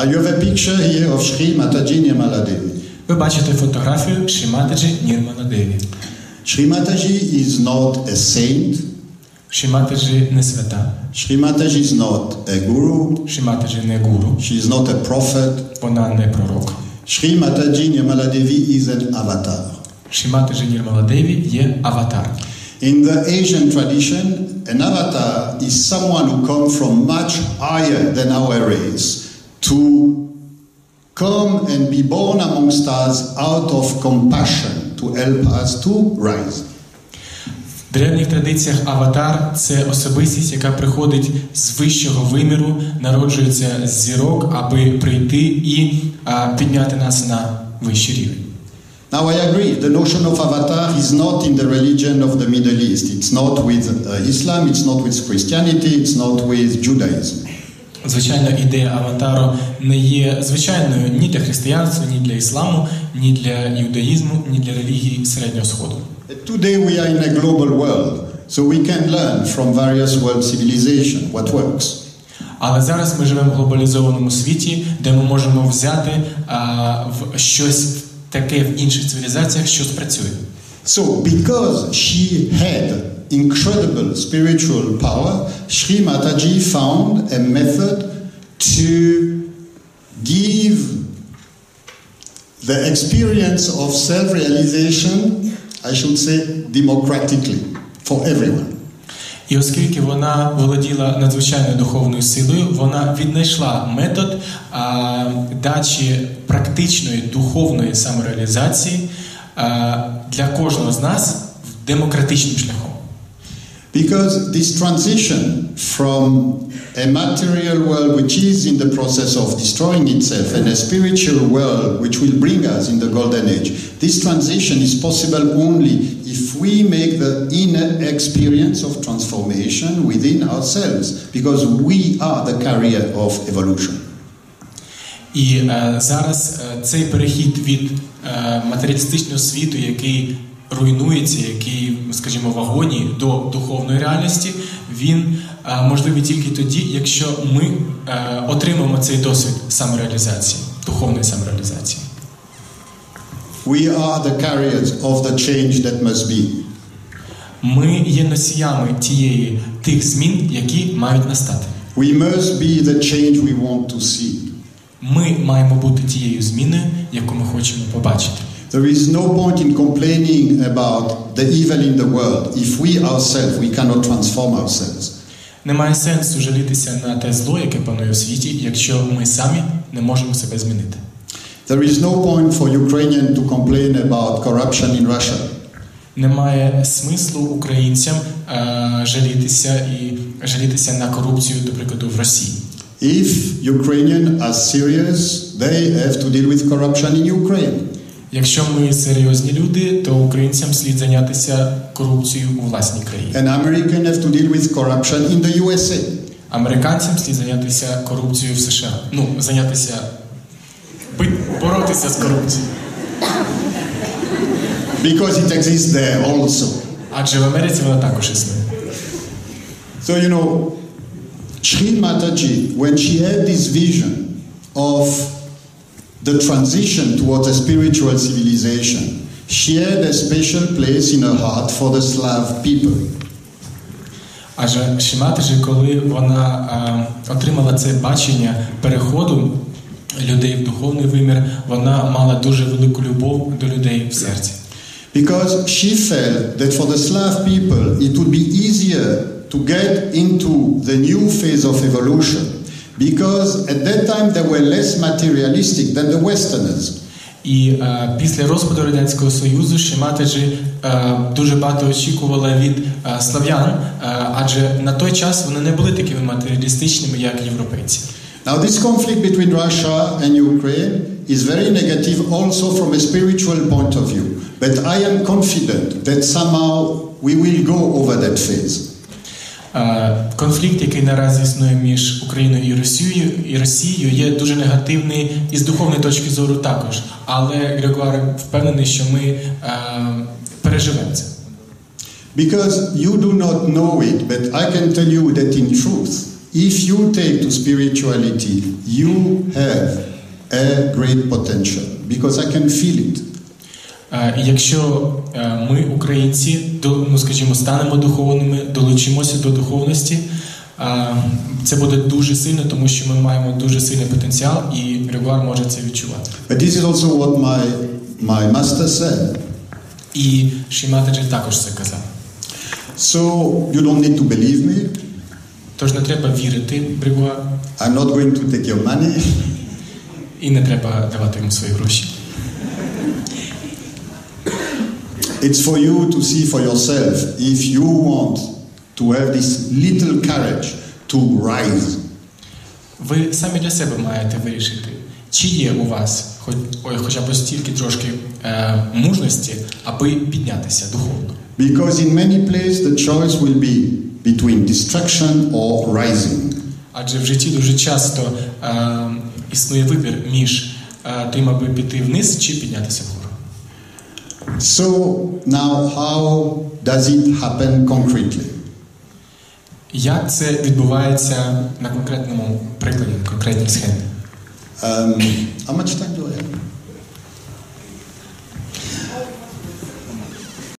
Uh, you have a picture here of Sri Mataji Nirmala Devi. Ви бачите фотографію Шриматаджі Нірмана Деві. Sri Mataji is not a saint. Шриматаджі не свята, Sri Mataji is not a guru. Шриматаджі не гуру, She is not a prophet. вона не пророк. Sri Mataji Nirmala Devi is an avatar. Шриматаджі Нірмала Деві є аватар. In the Asian tradition, an avatar is someone who comes from much higher than our race to come and be born amongst us out of compassion to help us to rise. В древніх традиціях аватар це особистість, яка приходить з вищого виміру, народжується з зірок, аби прийти і а, підняти нас на вищий рівень. Now, I agree, the notion of avatar is not in the religion of the Middle East. It's not with uh, Islam, it's not with Christianity, it's not with Judaism. Звичайно, ідея аватару не є звичайною ні для християнства, ні для ісламу, ні для іудаїзму, ні для релігії Середнього Сходу. Today we are in a global world, so we can learn from various world civilizations what works. Але зараз ми живемо в глобалізованому світі, де ми можемо взяти а, в щось таке в інших цивілізаціях, що спрацює. So, because she had incredible spiritual power, Sri Mataji found a method to give the experience of self realization, I should say, democratically for everyone. І оскільки вона володіла надзвичайною духовною силою, вона віднайшла метод а, дачі практичної духовної самореалізації а, для кожного з нас демократичним шляхом. Because this transition from a material world which is in the process of destroying itself and a spiritual world which will bring us in the golden age, this transition is possible only if we make the inner experience of transformation within ourselves, because we are the carrier of evolution. І е, зараз е, цей перехід від е, матеріалістичного світу, який руйнується, який, скажімо, в агонії до духовної реальності, він е, можливий тільки тоді, якщо ми е, отримаємо цей досвід самореалізації, духовної самореалізації. We are the carriers of the change that must be. Ми є носіями тієї тих змін, які мають настати. We must be the change we want to see. Ми маємо бути тією зміною, яку ми хочемо побачити. There is no point in complaining about the evil in the world if we ourselves we cannot transform ourselves. Немає сенсу жалітися на те зло, яке панує у світі, якщо ми самі не можемо себе змінити. There is no point for Ukrainian to complain about corruption in Russia. Немає смислу українцям е, жалітися і жалітися на корупцію, до прикладу, в Росії. If Ukrainian are serious, they have to deal with corruption in Ukraine. Якщо ми серйозні люди, то українцям слід зайнятися корупцією у власній країні. And American have to deal with corruption in the USA. Американцям слід зайнятися корупцією в США. Ну, зайнятися боротися з корупцією. Because it exists there also. Адже в Америці вона також існує. So you know, Sri Mataji, when she had this vision of the transition towards a spiritual civilization, she had a special place in her heart for the Slav people. Адже Шиматежі, коли вона е, отримала це бачення переходу людей в духовний вимір, вона мала дуже велику любов до людей в серці. Because she felt that for the Slav people it would be easier to get into the new phase of evolution because at that time they were less materialistic than the Westerners. І е, після розпаду радянського союзу Шиматежі е, дуже багато очікувала від е, слав'ян, е, адже на той час вони не були такими матеріалістичними, як європейці. Now, this conflict between Russia and Ukraine is very negative also from a spiritual point of view. But I am confident that somehow we will go over that phase. Е, Конфлікт, який наразі існує між Україною і Росією, і Росією, є дуже негативний і з духовної точки зору також. Але Григор впевнений, що ми е, переживемо це. Because you do not know it, but I can tell you that in truth, if you take to spirituality, you have a great potential because I can feel it. Е, якщо ми, українці, ну скажімо, станемо духовними, долучимося до духовності, це буде дуже сильно, тому що ми маємо дуже сильний потенціал, і Григуар може це відчувати. But this is also what my, my master said. І Шіматаджі також це казав. So you don't need to believe me. Тож не треба вірити Григуар, I'm not going to take your money. і не треба давати йому свої гроші. It's for you to see for yourself if you want to have this little courage to rise. Ви самі для себе маєте вирішити, чи є у вас хоч, ой, хоча б стільки трошки е, мужності, аби піднятися духовно. Because in many places the choice will be between destruction or rising. Адже в житті дуже часто е, існує вибір між е, тим, аби піти вниз чи піднятися вгору. So now how does it happen concretely? Як це відбувається на конкретному прикладі, на конкретній схемі? Um, how much time do?